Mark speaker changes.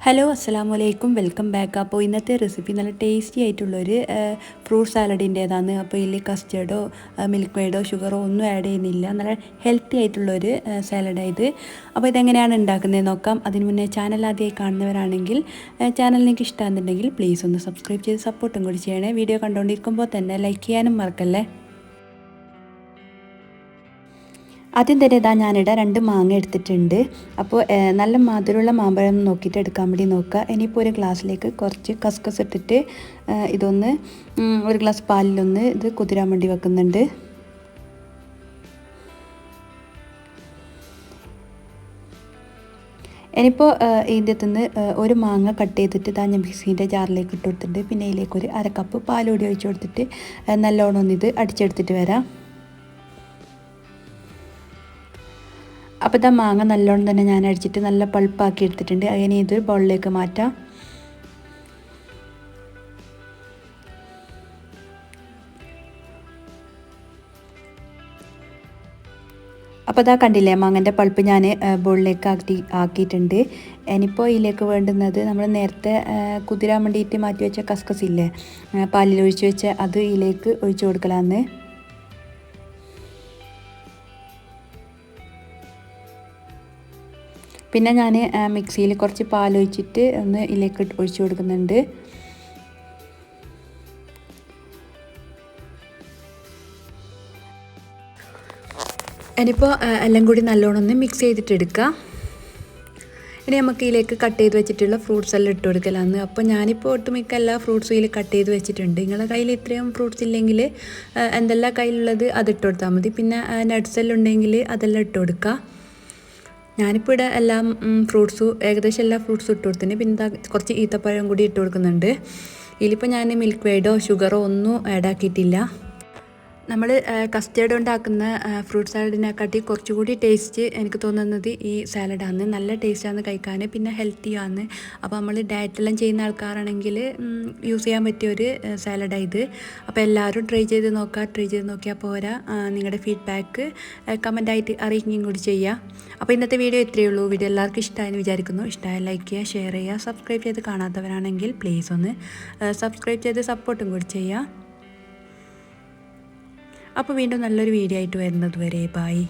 Speaker 1: Hello അസ്സാം വലൈക്കും welcome back അപ്പോൾ ഇന്നത്തെ റെസിപ്പി നല്ല ടേസ്റ്റി ആയിട്ടുള്ളൊരു ഫ്രൂട്ട് സാലഡിന്റേതാണ് അപ്പോൾ ഇതിൽ കസ്റ്റേർഡോ മിൽക്ക് മെയ്ഡോ ഷുഗറോ ഒന്നും ആഡ് ചെയ്യുന്നില്ല. നല്ല ഹെൽത്തി ആയിട്ടുള്ളൊരു സാലഡായത് അപ്പോൾ ഇതെങ്ങനെയാണ് ഉണ്ടാക്കുന്നത് നോക്കാം. അതിന് മുന്നേ ചാനൽ ആദ്യമായി കാണുന്നവരാണെങ്കിൽ നിങ്ങൾക്ക് ഇഷ്ടമാണെന്നുണ്ടെങ്കിൽ പ്ലീസ് ഒന്ന് സബ്സ്ക്രൈബ് ചെയ്ത് സപ്പോർട്ടും കൂടി ചെയ്യണേ. വീഡിയോ കണ്ടുകൊണ്ടിരിക്കുമ്പോൾ തന്നെ ലൈക്ക് ചെയ്യാനും മറക്കല്ലേ? ആദ്യം തന്നെ ഇതാ ഞാനിവിടെ രണ്ട് മാങ്ങ എടുത്തിട്ടുണ്ട്. അപ്പോൾ നല്ല മധുരമുള്ള മാമ്പഴം നോക്കിയിട്ട് എടുക്കാൻ വേണ്ടി നോക്കുക. ഇനിയിപ്പോൾ ഒരു ഗ്ലാസ്സിലേക്ക് കുറച്ച് കസ്കസ് ഇട്ടിട്ട് ഇതൊന്ന് ഒരു ഗ്ലാസ് പാലിലൊന്ന് ഇത് കുതിരാൻ വേണ്ടി വെക്കുന്നുണ്ട്. ഇനിയിപ്പോൾ ഇതിന്റെ നിന്ന് ഒരു മാങ്ങ കട്ട് ചെയ്തിട്ട് ഇതാ ഞാൻ മിക്സീന്റെ ജാറിലേക്ക് ഇട്ട് കൊടുത്തിട്ടുണ്ട്. പിന്നെ ഇതിലേക്ക് ഒരു അര കപ്പ് പാലൂടി ഒഴിച്ച് കൊടുത്തിട്ട് നല്ലോണം ഒന്ന് ഇത് അടിച്ചെടുത്തിട്ട് വരാം. അപ്പോൾ ഇതാ മാങ്ങ നല്ലോണം തന്നെ ഞാൻ അടിച്ചിട്ട് നല്ല പൾപ്പാക്കി എടുത്തിട്ടുണ്ട്. അതിനെ ഇതൊരു ബൗളിലേക്ക് മാറ്റാം. അപ്പോൾ അതാ കണ്ടില്ലേ മാങ്ങന്റെ പൾപ്പ് ഞാൻ ബോളിലേക്ക് ആക്കി ആക്കിയിട്ടുണ്ട്. ഇനിയിപ്പോൾ ഇതിലേക്ക് വേണ്ടുന്നത് നമ്മൾ നേരത്തെ കുതിരാൻ വേണ്ടിയിട്ട് മാറ്റി വെച്ച കസ്കസ് ഇല്ലേ പാലിൽ ഒഴിച്ച് വെച്ച അത് ഇതിലേക്ക് ഒഴിച്ചു കൊടുക്കലാന്ന്. പിന്നെ ഞാൻ മിക്സിയിൽ കുറച്ച് പാലൊഴിച്ചിട്ട് ഒന്ന് ഇതിലേക്ക് ഒഴിച്ചു കൊടുക്കുന്നുണ്ട്. ഇനിയിപ്പോൾ എല്ലാം കൂടി നല്ലോണം ഒന്ന് മിക്സ് ചെയ്തിട്ട് എടുക്കാം. ഇനി നമുക്ക് ഇതിലേക്ക് കട്ട് ചെയ്ത് വെച്ചിട്ടുള്ള ഫ്രൂട്ട്സ് എല്ലാം ഇട്ട് കൊടുക്കലാന്ന് അപ്പോൾ ഞാനിപ്പോൾ ഒട്ടുമിക്ക എല്ലാ ഫ്രൂട്ട്സും ഇതിൽ കട്ട് ചെയ്ത് വെച്ചിട്ടുണ്ട്. നിങ്ങളുടെ കയ്യിൽ ഇത്രയും ഫ്രൂട്ട്സ് ഇല്ലെങ്കിൽ എന്തെല്ലാം കയ്യിലുള്ളത് അത് ഇട്ട് കൊടുത്താൽ മതി. പിന്നെ നട്ട്സ് എല്ലാം ഉണ്ടെങ്കിൽ അതെല്ലാം ഇട്ട് കൊടുക്കുക ഞാനിപ്പോൾ ഇവിടെ എല്ലാ ഫ്രൂട്ട്സും ഏകദേശം എല്ലാ ഫ്രൂട്ട്സും ഇട്ട് കൊടുത്തിട്ടുണ്ട്. പിന്നെ കുറച്ച് ഈത്തപ്പഴം കൂടി ഇട്ട് കൊടുക്കുന്നുണ്ട്. ഇതിലിപ്പോൾ ഞാൻ മിൽക്ക് വെയ്ഡോ ഷുഗറോ ഒന്നും ആഡ് ആക്കിയിട്ടില്ല. നമ്മൾ കസ്റ്റേർഡ് ഉണ്ടാക്കുന്ന ഫ്രൂട്ട് സാലഡിനെക്കാട്ടി കുറച്ചുകൂടി ടേസ്റ്റ് എനിക്ക് തോന്നുന്നത് ഈ സാലഡാണ് നല്ല ടേസ്റ്റാണ് കഴിക്കാൻ പിന്നെ ഹെൽത്തിയാണ് അപ്പോൾ നമ്മൾ ഡയറ്റെല്ലാം ചെയ്യുന്ന ആൾക്കാരാണെങ്കിൽ യൂസ് ചെയ്യാൻ പറ്റിയ ഒരു സാലഡാണ് അപ്പോൾ എല്ലാവരും ട്രൈ ചെയ്ത് നോക്കുക ട്രൈ ചെയ്ത് നോക്കിയാൽ പോരാ. നിങ്ങളുടെ ഫീഡ്ബാക്ക് കമന്റായിട്ട് അറിയിക്കുകയും കൂടി ചെയ്യുക അപ്പോൾ ഇന്നത്തെ വീഡിയോ ഇത്രയേ ഉള്ളൂ. വീഡിയോ എല്ലാവർക്കും ഇഷ്ടമായെന്ന് വിചാരിക്കുന്നു. ഇഷ്ടമായ ലൈക്ക് ചെയ്യുക ഷെയർ ചെയ്യുക സബ്സ്ക്രൈബ് ചെയ്ത് കാണാത്തവരാണെങ്കിൽ പ്ലീസ് ഒന്ന് സബ്സ്ക്രൈബ് ചെയ്ത് സപ്പോർട്ടും കൂടി ചെയ്യുക അപ്പോൾ വീണ്ടും നല്ലൊരു വീഡിയോ ആയിട്ട് വരുന്നത് വരെ ബായ്